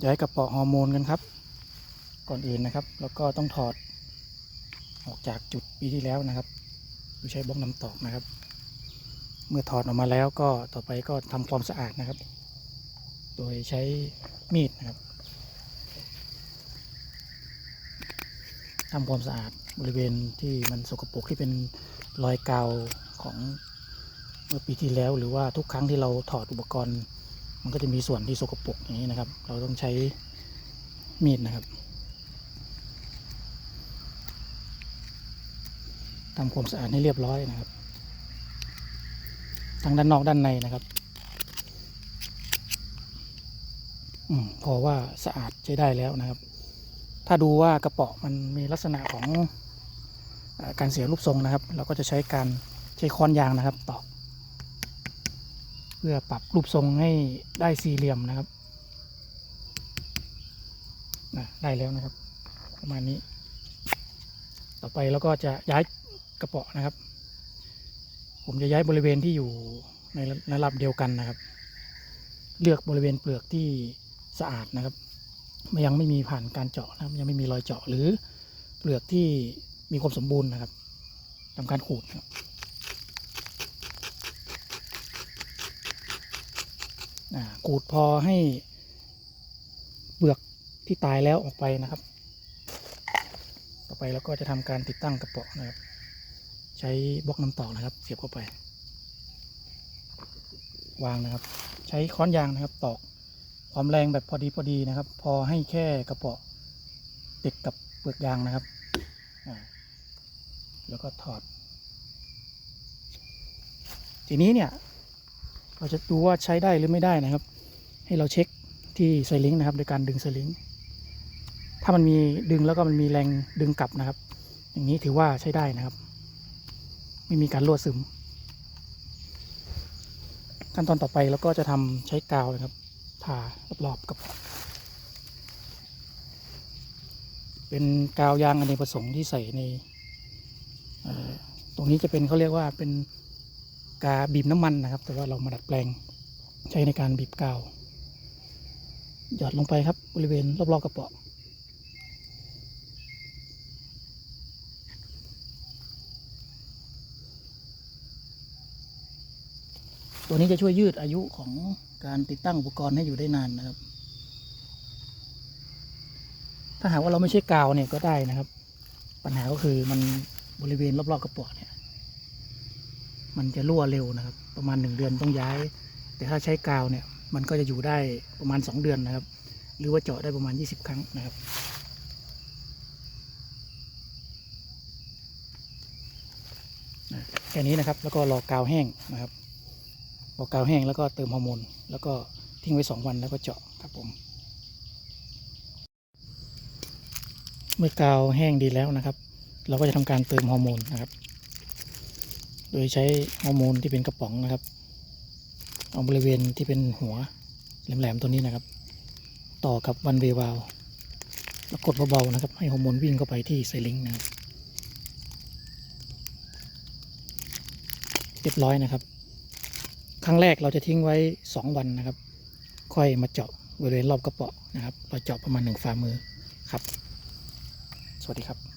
ย้ายกระเป๋าฮอร์โมนกันครับ ก่อนอื่นนะครับ แล้วก็ต้องถอด ออกจากจุดปีที่แล้วนะครับโดยใช้บล็อกน้ำตอกนะครับ เมื่อถอดออกมาแล้วก็ต่อไปก็ทำความสะอาดนะครับ โดยใช้มีดนะครับทำความสะอาดบริเวณที่มันสกปรกที่เป็นรอยกาวของเมื่อปีที่แล้ว หรือว่าทุกครั้งที่เราถอดอุปกรณ์ มันก็จะมีส่วนที่สกปรกอย่างนี้นะครับ เราต้องใช้มีดนะครับทำความสะอาดให้เรียบร้อยนะครับทั้งด้านนอกด้านในนะครับอืมพอว่าสะอาดใช้ได้แล้วนะครับ ถ้าดูว่ากระเป๋อมันมีลักษณะของอการเสียรูปทรงนะครับ เราก็จะใช้การใช้ค้อนยางนะครับตอก พื่อปรับรูปทรงให้ได้สี่เหลี่ยมนะครับนะได้แล้วนะครับ ประมาณนี้ ต่อไปเราก็จะย้ายกระเป๋อนะครับ ผมจะย้ายบริเวณที่อยู่ในระดับเดียวกันนะครับ เลือกบริเวณเปลือกที่สะอาดนะครับยังไม่มีผ่านการเจาะนะครับ ยังไม่มีรอยเจาะหรือเปลือกที่มีความสมบูรณ์นะครับทำการขูดครับอ่า ขูดพอให้เปลือกที่ตายแล้วออกไปนะครับ ต่อไปเราก็จะทำการติดตั้งกระเป๋อนะครับ ใช้บล็อกน้ำตอกนะครับ เสียบเข้าไป วางนะครับ ใช้ค้อนยางนะครับตอกความแรงแบบพอดีพอดีนะครับ พอให้แค่กระเป๋อติดกับเปลือกยางนะครับแล้วก็ถอด ทีนี้เนี่ย เราจะดูว่าใช้ได้หรือไม่ได้นะครับ ให้เราเช็คที่ไซลิงนะครับ โดยการดึงไซลิงถ้ามันมีดึงแล้วก็มันมีแรงดึงกลับนะครับ อย่างนี้ถือว่าใช้ได้นะครับ ไม่มีการรั่วซึม ขั้นตอนต่อไปเราก็จะทำใช้กาวนะครับทารอบๆกับ เป็นกาวยางอเนกประสงค์ที่ใส่ในตรงนี้จะเป็นเขาเรียกว่าเป็น กาบีบน้ำมันนะครับ แต่ว่าเรามาดัดแปลงใช้ในการบีบกาว หยอดลงไปครับบริเวณรอบๆกระป๋อตัวนี้จะช่วยยืดอายุของการติดตั้งอุปกรณ์ให้อยู่ได้นานนะครับ ถ้าหากว่าเราไม่ใช่กาวเนี่ยก็ได้นะครับ ปัญหาก็คือมันบริเวณรอบๆกระป๋อเนี่ย มันจะรั่วเร็วนะครับ ประมาณหนึ่งเดือนต้องย้าย แต่ถ้าใช้กาวเนี่ยมันก็จะอยู่ได้ประมาณสองเดือนนะครับ หรือว่าเจาะได้ประมาณยี่สิบครั้งนะครับแค่นี้นะครับแล้วก็รอกาวแห้งนะครับพอกาวแห้งแล้วก็เติมฮอร์โมนแล้วก็ทิ้งไว้สองวันแล้วก็เจาะครับผม เมื่อกาวแห้งดีแล้วนะครับ เราก็จะทำการเติมฮอร์โมนนะครับ โดยใช้ฮอร์โมนที่เป็นกระป๋องนะครับ เอาบริเวณที่เป็นหัวแหลมๆตัวนี้นะครับ ต่อกับวันเววาลแล้วกดเบาๆนะครับ ให้ฮอร์โมนวิ่งเข้าไปที่ไซลิงค์นะครับเรียบร้อยนะครับ ครั้งแรกเราจะทิ้งไว้ 2 วันนะครับ ค่อยมาเจาะบริเวณรอบกระเป๋อนะครับ เราเจาะประมาณหนึ่งฝ่ามือครับ สวัสดีครับ